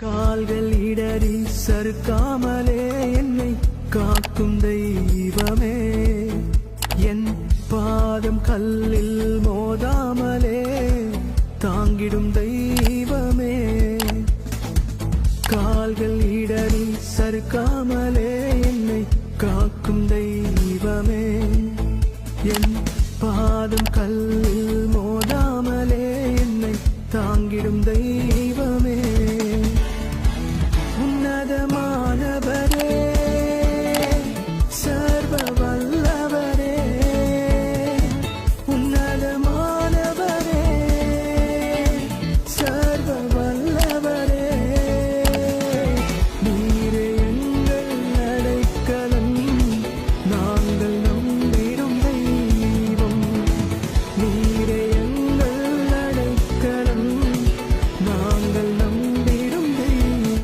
கால்கள் இடறி சறுக்காமலே என்னை காக்கும் தெய்வமே. என் பாதம் கல்லில் மோதாமலே தாங்கிடும் தெய்வமே. கால்கள் இடறி சறுக்காமலே என்னை காக்கும் தெய்வமே. என் பாதம் கல்லில் மோதாமலே என்னை தாங்கிடும் தெய்வம்